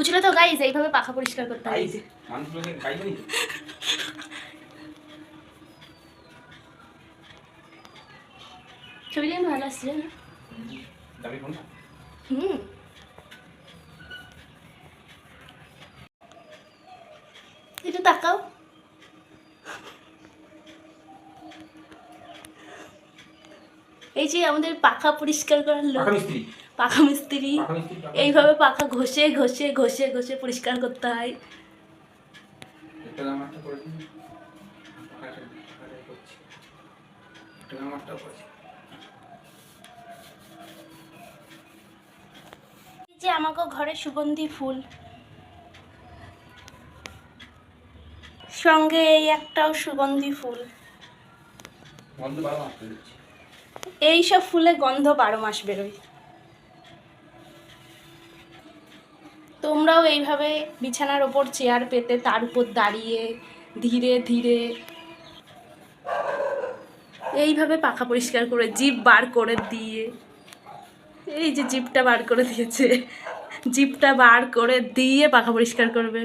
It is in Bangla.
বুঝলে তো গাইজ এইভাবে পাখা পরিষ্কার করতে হয়? ছবিটা ভালো আসছে হুম। একটু তাকাও। এই যে আমাদের পাখা পরিষ্কার করার লোক পাখা মিস্ত্রি। এইভাবে পাখা ঘষে ঘষে ঘষে ঘষে পরিষ্কার করতে হয়। যে আমাকে ঘরে সুগন্ধি ফুল। সঙ্গে এই একটাও সুগন্ধি ফুল। এই সব ফুলে গন্ধ বারো মাস বেরোয়। তোমরাও এইভাবে বিছানার ওপর চেয়ার পেতে তার উপর দাঁড়িয়ে ধীরে ধীরে এইভাবে পাখা পরিষ্কার করে জিপ বার করে দিয়ে, এই যে জিপটা বার করে দিয়েছে, জিপটা বার করে দিয়ে পাখা পরিষ্কার করবে।